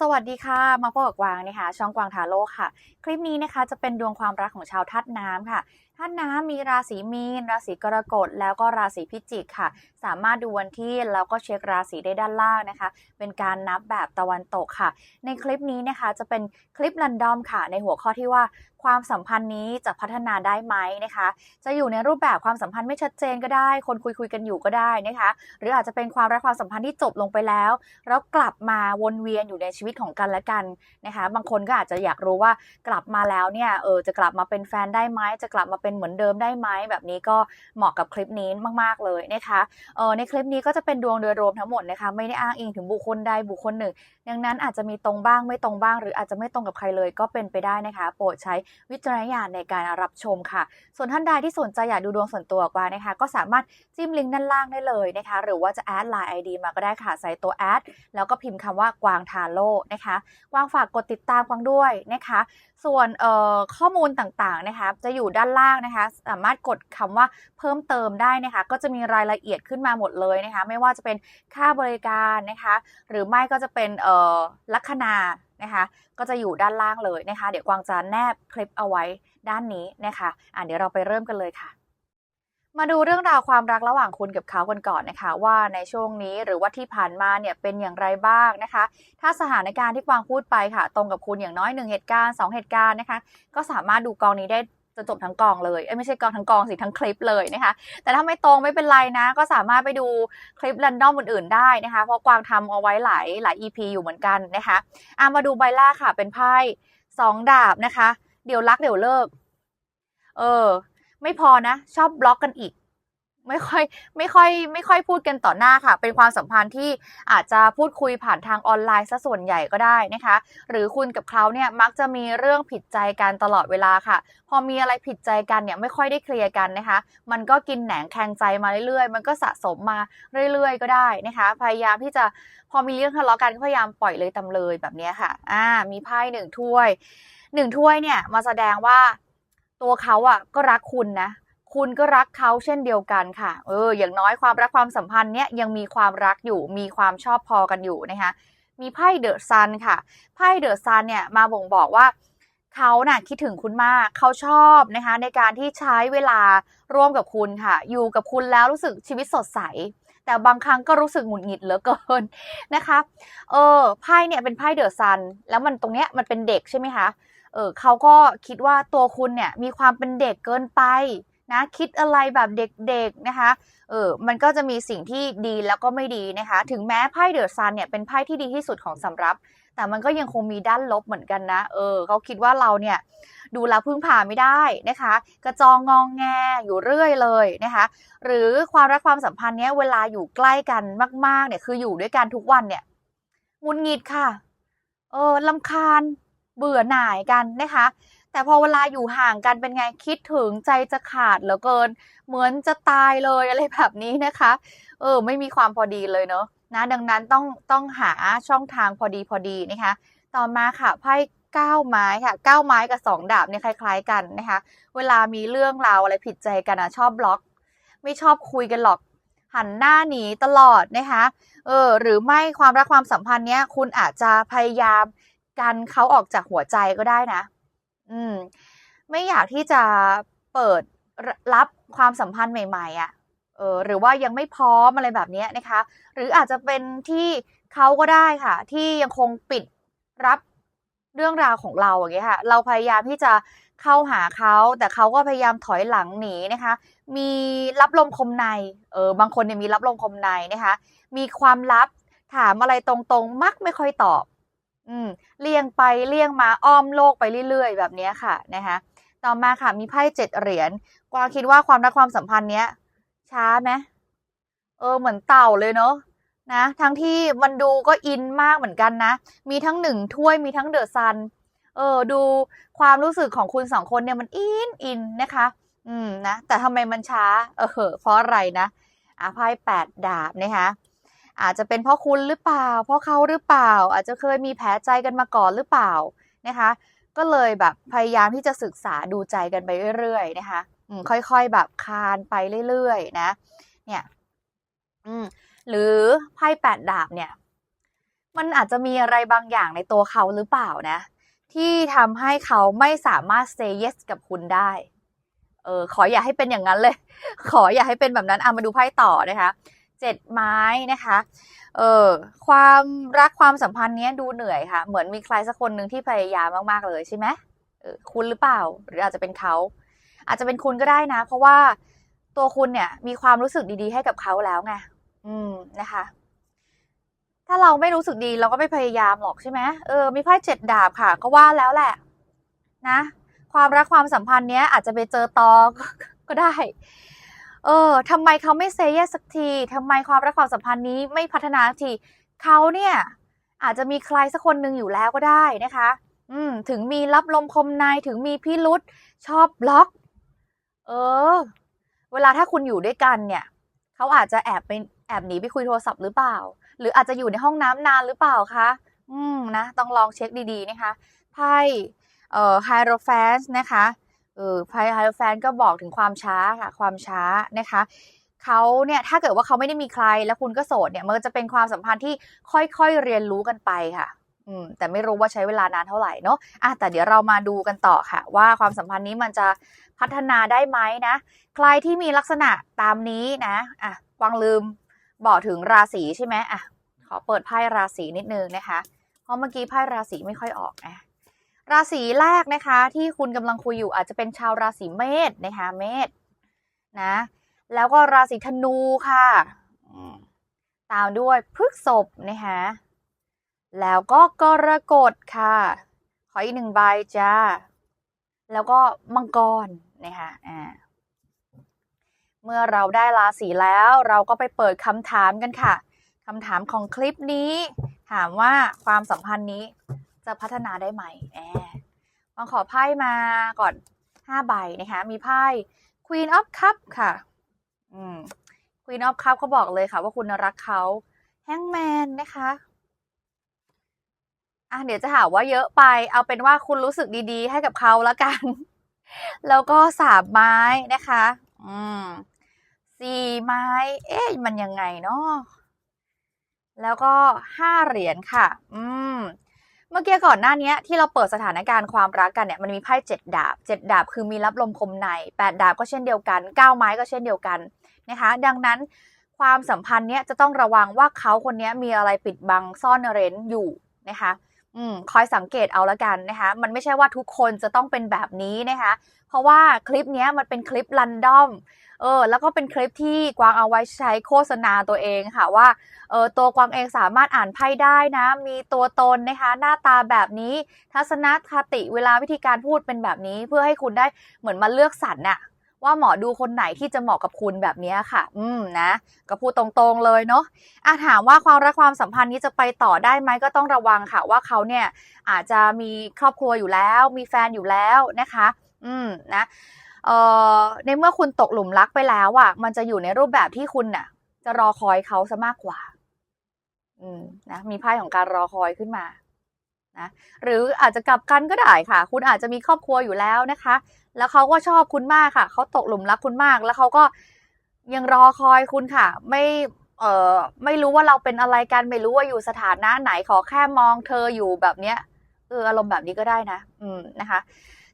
สวัสดีค่ะ มาพบกับกวางนะคะ ช่องกวางทาโร่ค่ะ คลิปนี้นะคะจะเป็นดวงความรักของชาวธาตุน้ำค่ะธาตุน้ำมีราศีมีน ราศีกรกฎ แล้วก็ราศีพิจิกค่ะ สามารถดูวันที่แล้วก็เช็คราศีได้ด้านล่างนะคะ เป็นการนับแบบตะวันตกค่ะ ในคลิปนี้นะคะจะเป็นคลิปรันดอมค่ะ ในหัวข้อที่ว่า ความสัมพันธ์นี้จะพัฒนาได้ไหมนะคะ จะอยู่ในรูปแบบความสัมพันธ์ไม่ชัดเจนก็ได้ คนคุยคุยกันอยู่ก็ได้นะคะ หรืออาจจะเป็นความรักความสัมพันธ์ที่จบลงไปแล้ว แล้วกลับมาวนเวียนอยู่ในชีวิตของกันและกันนะคะ บางคนก็อาจจะอยากรู้ว่ากลับมาแล้วเนี่ยเออจะกลับมาเป็นแฟนได้ไหมจะกลับมาเป็นเหมือนเดิมได้ไหมแบบนี้ก็เหมาะกับคลิปนี้มาก ๆเลยนะคะเออในคลิปนี้ก็จะเป็นดวงโดยรวมทั้งหมดนะคะไม่ได้อ้างอิงถึงบุคคลใดบุคคลหนึ่ง ดังนั้นอาจจะมีตรงบ้างไม่ตรงบ้าง หรืออาจจะไม่ตรงกับใครเลยก็เป็นไปได้นะคะ โปรดใช้วิจารณญาณในการรับชมค่ะ ส่วนท่านใดที่สนใจอยากดูดวงส่วนตัวกว่านะคะ ก็สามารถจิ้มลิงก์ด้านล่างได้เลยนะคะ หรือว่าจะแอดไลน์ ID มาก็ได้ค่ะ ใส่ตัวแอดแล้วก็พิมพ์คำว่ากวางทาโร่นะคะกวางฝากกดติดตามกวางด้วยนะคะ ส่วนข้อมูลต่างๆนะคะ จะอยู่ด้านล่างนะคะ สามารถกดคำว่าเพิ่มเติมได้นะคะ ก็จะมีรายละเอียดขึ้นมาหมดเลยนะคะ ไม่ว่าจะเป็นค่าบริการนะคะ หรือไม่ก็จะเป็นลัคนา นะคะ ก็จะอยู่ด้านล่างเลยนะคะ เดี๋ยวกวางจะแนบคลิปเอาไว้ด้านนี้นะคะอะเดี๋ยวเราไปเริ่มกันเลยค่ะมาดูเรื่องราวความรักระหว่างคุณกับเขากันก่อนนะคะ ว่าในช่วงนี้หรือว่าที่ผ่านมาเนี่ยเป็นอย่างไรบ้างนะคะ ถ้าสถานการณ์ที่กวางพูดไปค่ะ ตรงกับคุณอย่างน้อยหนึ่งเหตุการณ์สองเหตุการณ์นะคะ ก็สามารถดูกองนี้ได้ จะจบทั้งกองเลยเอ้ไม่ใช่กองทั้งกองสิทั้งคลิปเลยนะคะ แต่ถ้าไม่ตรงไม่เป็นไรนะ ก็สามารถไปดูคลิปรันดอมอื่นๆได้นะคะ เพราะกวางทำเอาไว้หลายหลาย EP อยู่เหมือนกันนะคะอามาดูใบล่าค่ะ เป็นไพ่สองดาบนะคะ เดี๋ยวรักเดี๋ยวเลิก เออ ไม่พอนะ ชอบบล็อกกันอีก ไม่ค่อยไม่ค่อยไม่ค่อยพูดกันต่อหน้าค่ะ เป็นความสัมพันธ์ที่อาจจะพูดคุยผ่านทางออนไลน์ซะส่วนใหญ่ก็ได้นะคะ หรือคุณกับเขาเนี่ยมักจะมีเรื่องผิดใจกันตลอดเวลาค่ะ พอมีอะไรผิดใจกันเนี่ยไม่ค่อยได้เคลียร์กันนะคะ มันก็กินแหนงแคงใจมาเรื่อยๆ มันก็สะสมมาเรื่อย ๆ ก็ได้นะคะ พยายามที่จะพอมีเรื่องทะเลาะกันก็พยายามปล่อยเลยตำเลยแบบนี้ค่ะ อ่า มีไพ่หนึ่งถ้วยหนึ่งถ้วยเนี่ยมาแสดงว่าตัวเขาอะก็รักคุณนะ คุณก็รักเขาเช่นเดียวกันค่ะ เออ อย่างน้อยความรักความสัมพันธ์เนี่ยยังมีความรักอยู่ มีความชอบพอกันอยู่นะคะ มีไพ่เดอะซันค่ะ ไพ่เดอะซันเนี่ยมาบ่งบอกว่าเขาน่ะคิดถึงคุณมาก เขาชอบนะคะ ในการที่ใช้เวลาร่วมกับคุณค่ะ อยู่กับคุณแล้วรู้สึกชีวิตสดใส แต่บางครั้งก็รู้สึกหงุดหงิดเหลือเกินนะคะ เออ ไพ่เนี่ยเป็นไพ่เดอะซัน แล้วมันตรงเนี้ยมันเป็นเด็กใช่ไหมคะ เออเขาก็คิดว่าตัวคุณเนี่ยมีความเป็นเด็กเกินไป นะคิดอะไรแบบเด็กๆนะคะเออมันก็จะมีสิ่งที่ดีแล้วก็ไม่ดีนะคะ ถึงแม้ไพ่เดอะซันเนี่ยเป็นไพ่ที่ดีที่สุดของสำรับ แต่มันก็ยังคงมีด้านลบเหมือนกันนะ เออเขาคิดว่าเราเนี่ยดูแลพึ่งพาไม่ได้นะคะ กระจองงองแงอยู่เรื่อยเลยนะคะ หรือความรักความสัมพันธ์เนี้ยเวลาอยู่ใกล้กันมากๆเนี่ยคืออยู่ด้วยกันทุกวันเนี่ยหงุนงิดค่ะ เออลำคาญเบื่อหน่ายกันนะคะ แต่พอเวลาอยู่ห่างกันเป็นไงคิดถึงใจจะขาดเหลือเกิน เหมือนจะตายเลยอะไรแบบนี้นะคะ เออ ไม่มีความพอดีเลยเนอะนะ ดังนั้นต้องต้องหาช่องทางพอดีพอดีนะคะ ต่อมาค่ะไพ่ก้าไม้ค่ะก้าไม้กับสองดาบเนี่ยคล้าย ๆ กันนะคะ เวลามีเรื่องราวอะไรผิดใจกันอะชอบบล็อก ไม่ชอบคุยกันหรอก หันหน้าหนีตลอดนะคะ เออหรือไม่ความรักความสัมพันธ์เนี้ยคุณอาจจะพยายามกันเขาออกจากหัวใจก็ได้นะ อืม ไม่อยากที่จะเปิดรับความสัมพันธ์ใหม่ ๆอะ่ะเออหรือว่ายังไม่พร้อมอะไรแบบนี้นะคะ หรืออาจจะเป็นที่เขาก็ได้ค่ะ ที่ยังคงปิดรับเรื่องราวของเราอย่างเงี้ยค่ะ เราพยายามที่จะเข้าหาเขาแต่เขาก็พยายามถอยหลังหนีนะคะ มีรับลมคมในเออบางคนเนี่ยมีรับลมคมในนะคะ มีความลับถามอะไรตรงๆ มักไม่ค่อยตอบ อืมเลี่ยงไปเลี่ยงมาอ้อมโลกไปเรื่อย ๆ แบบนี้ค่ะนะคะต่อมาค่ะมีไพ่เจ็ดเหรียญกวางคิดว่าความรักความสัมพันธ์เนี้ย ช้าไหมเออเหมือนเต่าเลยเนาะนะทั้งที่มันดูก็อินมากเหมือนกันนะ มีทั้งหนึ่งถ้วยมีทั้งเดอะซันเออดูความรู้สึกของคุณสองคนเนี่ยมันอินอินนะคะ อืมนะแต่ทำไมมันช้า เออเพราะอะไรนะอะไพ่แปดดาบนะคะ อาจจะเป็นเพราะคุณหรือเปล่า เพราะเขาหรือเปล่า อาจจะเคยมีแผลใจกันมาก่อนหรือเปล่านะคะ ก็เลยแบบพยายามที่จะศึกษาดูใจกันไปเรื่อยๆนะคะค่อยๆแบบคานไปเรื่อยๆนะ เนี่ย อืม หรือไพ่แปดดาบเนี่ย มันอาจจะมีอะไรบางอย่างในตัวเขาหรือเปล่านะ ที่ทำให้เขาไม่สามารถ say yes กับคุณได้ เออ ขออย่าให้เป็นอย่างนั้นเลย ขออย่าให้เป็นแบบนั้นอะมาดูไพ่ต่อนะคะ เจ็ดไม้นะคะ เออความรักความสัมพันธ์เนี้ยดูเหนื่อยค่ะ เหมือนมีใครสักคนหนึ่งที่พยายามมากๆเลยใช่ไหมเออคุณหรือเปล่า หรืออาจจะเป็นเขา อาจจะเป็นคุณก็ได้นะ เพราะว่าตัวคุณเนี่ยมีความรู้สึกดีๆ ให้กับเขาแล้วไง อืมนะคะ ถ้าเราไม่รู้สึกดีเราก็ไม่พยายามหรอกใช่ไหมเออ มีไพ่เจ็ดดาบค่ะ ก็ว่าแล้วแหละ นะ ความรักความสัมพันธ์เนี้ยอาจจะไปเจอตอก็ได้ เออทำไมเขาไม่เซเยสสักทีทำไมความรักความสัมพันธ์นี้ไม่พัฒนาสักทีเขาเนี่ยอาจจะมีใครสักคนหนึ่งอยู่แล้วก็ได้นะคะ อืม ถึงมีรับลมคมในถึงมีพิรุษชอบบล็อก เออ เวลาถ้าคุณอยู่ด้วยกันเนี่ยเขาอาจจะแอบไปแอบหนีไปคุยโทรศัพท์หรือเปล่า หรืออาจจะอยู่ในห้องน้ำนานหรือเปล่าคะอืมนะต้องลองเช็คดีๆนะคะไพ่เอ่อไฮโรแฟนส์นะคะ เออไพ่ไฮโรแฟนก็บอกถึงความช้าค่ะ ความช้านะคะเขาเนี่ยถ้าเกิดว่าเขาไม่ได้มีใครแล้วคุณก็โสดเนี่ยมันจะเป็นความสัมพันธ์ที่ค่อยๆเรียนรู้กันไปค่ะ อืม แต่ไม่รู้ว่าใช้เวลานานเท่าไหร่เนาะอะแต่เดี๋ยวเรามาดูกันต่อค่ะ ว่าความสัมพันธ์นี้มันจะพัฒนาได้ไหมนะ ใครที่มีลักษณะตามนี้นะอะวางลืมบอกถึงราศีใช่ไหมอะขอเปิดไพ่ราศีนิดนึงนะคะ เพราะเมื่อกี้ไพ่ราศีไม่ค่อยออกนะ ราศีแรกนะคะ ที่คุณกำลังคุยอยู่อาจจะเป็นชาวราศีเมษนะคะเมษนะ แล้วก็ราศีธนูค่ะตามด้วยพฤกษภนะคะแล้วก็กรกฎค่ะ ขออีกหนึ่งใบจ้า แล้วก็มังกรนะคะอ่าเมื่อเราได้ราศีแล้วเราก็ไปเปิดคำถามกันค่ะคำถามของคลิปนี้ ถามว่าความสัมพันธ์นี้ จะพัฒนาได้ไหมแอบมาขอไพ่มาก่อน5ใบนะคะ มีไพ่ Queen of Cup ค่ะ อืม Queen of Cup เขาบอกเลยค่ะ ว่าคุณรักเขา Hangman นะคะอะเดี๋ยวจะหาว่าเยอะไป เอาเป็นว่าคุณรู้สึกดีๆ ให้กับเขาแล้วกัน แล้วก็สามไม้นะคะ อืมสี่ไม้ เอ๊ะมันยังไงเนาะแล้วก็ห้าเหรียญค่ะ อืม เมื่อกี้ก่อนหน้านี้ที่เราเปิดสถานการณ์ความรักกันเนี่ยมันมีไพ่เจ็ดดาบเจ็ดดาบคือมีรับลมคมในแปดดาบก็เช่นเดียวกันเก้าไม้ก็เช่นเดียวกันนะคะ ดังนั้นความสัมพันธ์เนี้ยจะต้องระวังว่าเขาคนนี้มีอะไรปิดบังซ่อนเร้นอยู่นะคะ อืมคอยสังเกตเอาละกันนะคะ มันไม่ใช่ว่าทุกคนจะต้องเป็นแบบนี้นะคะ เพราะว่าคลิปนี้มันเป็นคลิปรันดอมเออแล้วก็เป็นคลิปที่กวางเอาไว้ใช้โฆษณาตัวเองค่ะว่าเออตัวกวางเองสามารถอ่านไพ่ได้นะ มีตัวตนนะคะ หน้าตาแบบนี้ ทัศนคติเวลาวิธีการพูดเป็นแบบนี้ เพื่อให้คุณได้เหมือนมาเลือกสรรน่ะ ว่าหมอดูคนไหนที่จะเหมาะกับคุณแบบนี้ค่ะ อืมนะ ก็พูดตรงๆเลยเนาะอะถามว่าความรักความสัมพันธ์นี้จะไปต่อได้ไหมก็ต้องระวังค่ะ ว่าเขาเนี่ยอาจจะมีครอบครัวอยู่แล้ว มีแฟนอยู่แล้วนะคะ อืมนะเอ่อในเมื่อคุณตกหลุมรักไปแล้วอะ มันจะอยู่ในรูปแบบที่คุณน่ะ จะรอคอยเขาซะมากกว่า อืมนะมีไพ่ของการรอคอยขึ้นมา นะหรืออาจจะกลับกันก็ได้ค่ะ คุณอาจจะมีครอบครัวอยู่แล้วนะคะ แล้วเขาก็ชอบคุณมากค่ะเขาตกหลุมรักคุณมาก แล้วเขาก็ยังรอคอยคุณค่ะ ไม่เออไม่รู้ว่าเราเป็นอะไรกันไม่รู้ว่าอยู่สถานะไหนขอแค่มองเธออยู่แบบเนี้ยเอออารมณ์แบบนี้ก็ได้นะ อืมนะคะ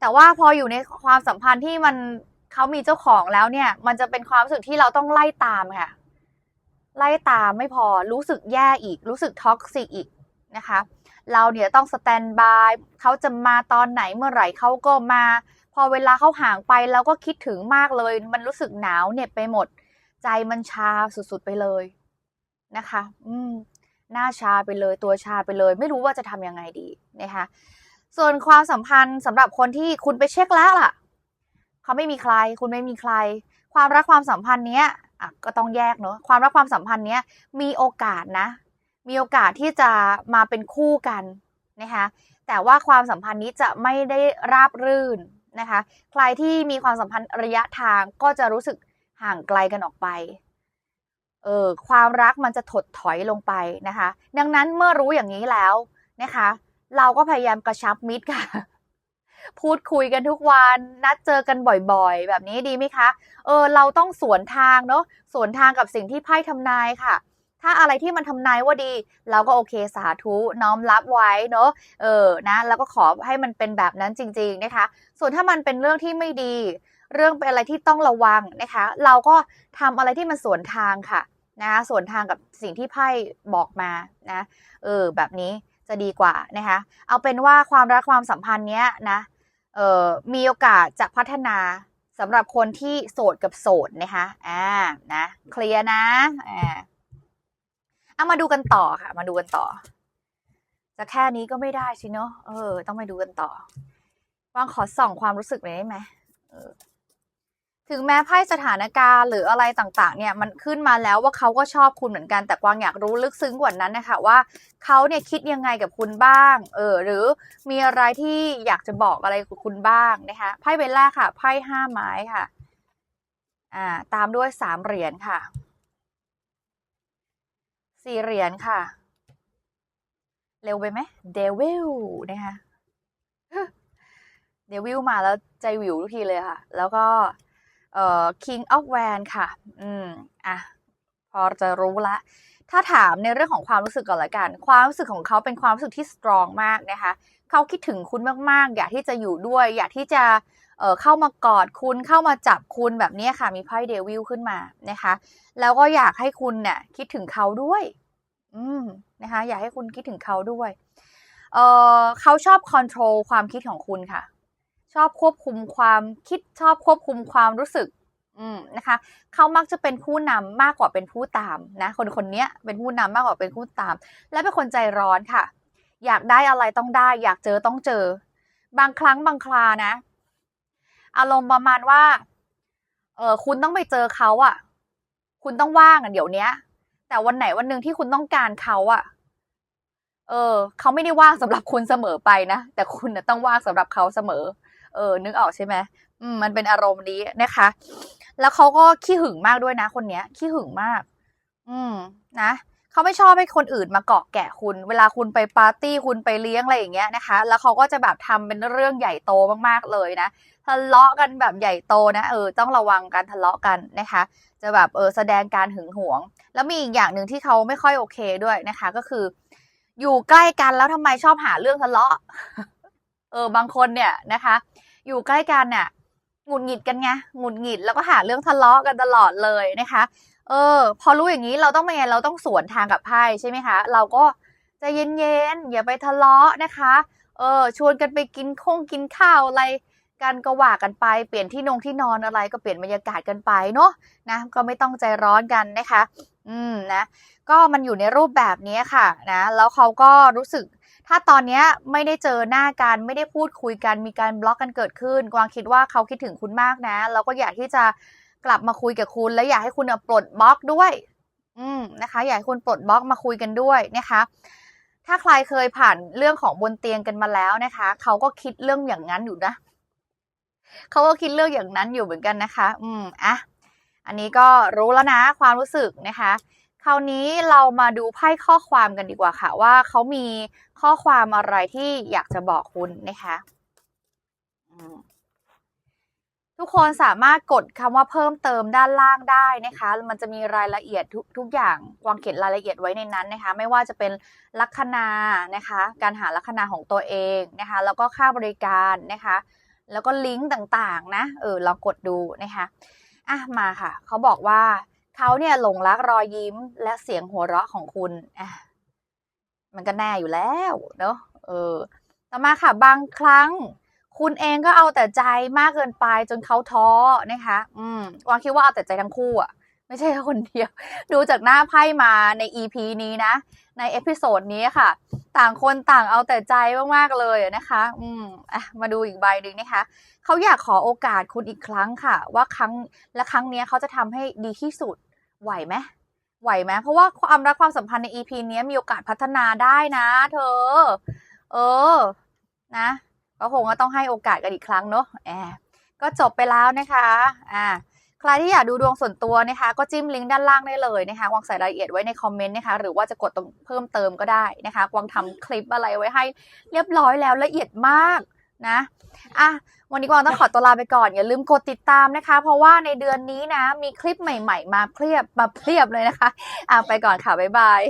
แต่ว่าพออยู่ในความสัมพันธ์ที่มันเขามีเจ้าของแล้วเนี่ย มันจะเป็นความรู้สึกที่เราต้องไล่ตามค่ะ ไล่ตามไม่พอรู้สึกแย่อีก รู้สึกท็อกซิกอีกนะคะ เราเนี่ยต้องสแตนบายเขาจะมาตอนไหนเมื่อไหร่เขาก็มา พอเวลาเขาห่างไปเราก็คิดถึงมากเลย มันรู้สึกหนาวเหน็บไปหมด ใจมันชาสุดๆไปเลยนะคะ อืมหน้าชาไปเลยตัวชาไปเลย ไม่รู้ว่าจะทำยังไงดีนะคะส่วนความสัมพันธ์สำหรับคนที่คุณไปเช็คแล้วล่ะเขาไม่มีใคร คุณไม่มีใคร ความรักความสัมพันธ์เนี้ยอะก็ต้องแยกเนอะความรักความสัมพันธ์เนี้ยมีโอกาสนะ มีโอกาสที่จะมาเป็นคู่กันนะคะแต่ว่าความสัมพันธ์นี้จะไม่ได้ราบรื่นนะคะใครที่มีความสัมพันธ์ระยะทางก็จะรู้สึกห่างไกลกันออกไปเออความรักมันจะถดถอยลงไปนะคะ ดังนั้นเมื่อรู้อย่างนี้แล้วนะคะ เราก็พยายามกระชับมิตรค่ะ พูดคุยกันทุกวันนัดเจอกันบ่อยๆ แบบนี้ดีไหมคะ เออ เราต้องสวนทางเนาะสวนทางกับสิ่งที่ไพ่ทำนายค่ะ ถ้าอะไรที่มันทำนายว่าดี เราก็โอเคสาธุน้อมรับไว้เนอะเออนะแล้วก็ขอให้มันเป็นแบบนั้นจริง ๆนะคะ ส่วนถ้ามันเป็นเรื่องที่ไม่ดี เรื่องเป็นอะไรที่ต้องระวังนะคะ เราก็ทำอะไรที่มันสวนทางค่ะนะสวนทางกับสิ่งที่ไพ่บอกมานะเออแบบนี้จะดีกว่านะคะเอาเป็นว่าความรักความสัมพันธ์เนี้ยนะเออมีโอกาสจะพัฒนาสำหรับคนที่โสดกับโสดนะคะอ่านะเคลียร์นะอ่า เอามาดูกันต่อค่ะ มาดูกันต่อ จะแค่นี้ก็ไม่ได้สิเนอะเออ ต้องไปดูกันต่อวางขอส่องความรู้สึกหน่อยได้ไหมเออถึงแม้ไพ่สถานการณ์หรืออะไรต่างๆ เนี่ยมันขึ้นมาแล้วว่าเขาก็ชอบคุณเหมือนกันแต่กวางอยากรู้ลึกซึ้งกว่านั้นนะคะว่าเขาเนี่ยคิดยังไงกับคุณบ้าง เออ หรือมีอะไรที่อยากจะบอกอะไรกับคุณบ้างนะคะไพ่ใบแรกค่ะไพ่ห้าไม้ค่ะ อ่า ตามด้วยสามเหรียญค่ะ สี่เหรียญค่ะ เร็วไปไหมเดวิลนะคะเดวิลมาแล้วใจวิวทุกทีเลยค่ะ แล้วก็ เอ่อ King of Van ค่ะ อืม อะ พอจะรู้ละ ถ้าถามในเรื่องของความรู้สึกก่อนละกัน ความรู้สึกของเขาเป็นความรู้สึกที่สตรองมากนะคะ เขาคิดถึงคุณมากๆ อยากที่จะอยู่ด้วย อยากที่จะ เเข้ามากอดคุณเข้ามาจับคุณแบบนี้ค่ะ มีไพ่เดวิลขึ้นมานะคะ แล้วก็อยากให้คุณเนี่ยคิดถึงเขาด้วย อืมนะคะ อยากให้คุณคิดถึงเขาด้วยเเขาชอบคอนโทรลความคิดของคุณค่ะ ชอบควบคุมความคิดชอบควบคุมความรู้สึกอืมนะคะเขามักจะเป็นผู้นำมากกว่าเป็นผู้ตามนะคนคนนี้เป็นผู้นำมากกว่าเป็นผู้ตาม และเป็นคนใจร้อนค่ะ อยากได้อะไรต้องได้ อยากเจอต้องเจอ บางครั้งบางครานะ อารมณ์ประมาณว่า เออคุณต้องไปเจอเขาอะคุณต้องว่างอะเดี๋ยวเนี้ย แต่วันไหนวันหนึ่งที่คุณต้องการเขาอะเออเขาไม่ได้ว่างสำหรับคุณเสมอไปนะ แต่คุณนะต้องว่างสำหรับเขาเสมอ เออ นึกออกใช่ไหมอืมมันเป็นอารมณ์นี้นะคะ แล้วเขาก็ขี้หึงมากด้วยนะ คนเนี้ย ขี้หึงมาก อืม นะเขาไม่ชอบให้คนอื่นมาเกาะแกะคุณ เวลาคุณไปปาร์ตี้คุณไปเลี้ยงอะไรอย่างเงี้ยนะคะ แล้วเขาก็จะแบบทำเป็นเรื่องใหญ่โตมากๆเลยนะ ทะเลาะกันแบบใหญ่โตนะเออต้องระวังการทะเลาะกันนะคะ จะแบบเออแสดงการหึงหวง แล้วมีอีกอย่างหนึ่งที่เขาไม่ค่อยโอเคด้วยนะคะ ก็คือ อยู่ใกล้กันแล้วทำไมชอบหาเรื่องทะเลาะ เออบางคนเนี่ยนะคะ อยู่ใกล้กันเนี่ยหงุดหงิดกันไงหงุดหงิดแล้วก็หาเรื่องทะเลาะกันตลอดเลยนะคะ เออ พอรู้อย่างนี้เราต้องเป็นไงเราต้องสวนทางกับไพ่ใช่ไหมคะ เราก็ใจเย็นๆอย่าไปทะเลาะนะคะ เออ ชวนกันไปกินคงกินข้าวอะไร กันก็ว่ากันไปเปลี่ยนที่นงที่นอนอะไรก็เปลี่ยนบรรยากาศกันไปเนาะนะก็ไม่ต้องใจร้อนกันนะคะ อืมนะ ก็มันอยู่ในรูปแบบนี้ค่ะนะแล้วเขาก็รู้สึก ถ้าตอนนี้ไม่ได้เจอหน้ากันไม่ได้พูดคุยกันมีการบล็อกกันเกิดขึ้น กวางคิดว่าเขาคิดถึงคุณมากนะ แล้วก็อยากที่จะกลับมาคุยกับคุณ และอยากให้คุณปลดบล็อกด้วย อืมนะคะ อยากให้คุณปลดบล็อกมาคุยกันด้วยนะคะถ้าใครเคยผ่านเรื่องของบนเตียงกันมาแล้วนะคะ เขาก็คิดเรื่องอย่างนั้นอยู่นะ เขาก็คิดเรื่องอย่างนั้นอยู่เหมือนกันนะคะ อืมอะอันนี้ก็รู้แล้วนะความรู้สึกนะคะ คราวนี้เรามาดูไพ่ข้อความกันดีกว่าค่ะ ว่าเขามีข้อความอะไรที่อยากจะบอกคุณนะคะทุกคนสามารถกดคำว่าเพิ่มเติมด้านล่างได้นะคะ มันจะมีรายละเอียดทุกทุกอย่างวางเขียนรายละเอียดไว้ในนั้นนะคะ ไม่ว่าจะเป็นลัคนานะคะ การหาลัคนาของตัวเองนะคะ แล้วก็ค่าบริการนะคะ แล้วก็ลิงก์ต่างๆ นะ เออลองกดดูนะคะอะมาค่ะ เขาบอกว่าเขาเนี่ยหลงรักรอยยิ้มและเสียงหัวเราะของคุณอะมันก็แน่อยู่แล้วเนาะเออ ต่อมาค่ะ บางครั้ง คุณเองก็เอาแต่ใจมากเกินไปจนเขาท้อนะคะ อืมวางคิดว่าเอาแต่ใจทั้งคู่อะ ไม่ใช่แค่คนเดียว ดูจากหน้าไพ่มาใน EP นี้นะ ในเอพิโซดนี้ค่ะ ต่างคนต่างเอาแต่ใจมากๆเลยนะคะ อืมอะมาดูอีกใบหนึ่งนะคะ เขาอยากขอโอกาสคุณอีกครั้งค่ะ ว่าครั้งและครั้งนี้เขาจะทำให้ดีที่สุดไหวไหมไหวไหมเพราะว่าความรักความสัมพันธ์ใน EP นี้มีโอกาสพัฒนาได้นะ เธอ เออ นะก็คงก็ต้องให้โอกาสกันอีกครั้งเนาะแอบก็จบไปแล้วนะคะ อ่า รที่อยากดูดวงส่วนตัวนะคะก็จิ้มลิงก์ด้านล่างได้เลยนะคะวางใส่รายละเอียดไว้ในคอมเมนต์นะคะหรือว่าจะกดตรงเพิ่มเติมก็ได้นะคะวางทำคลิปอะไรไว้ให้เรียบร้อยแล้วละเอียดมากนะอะวันนี้กวางต้องขอตัวลาไปก่อนอย่าลืมกดติดตามนะคะ เพราะว่าในเดือนนี้นะมีคลิปใหม่ ๆ มาเพียบมาเพียบเลยนะคะอะไปก่อนค่ะบ๊ายบาย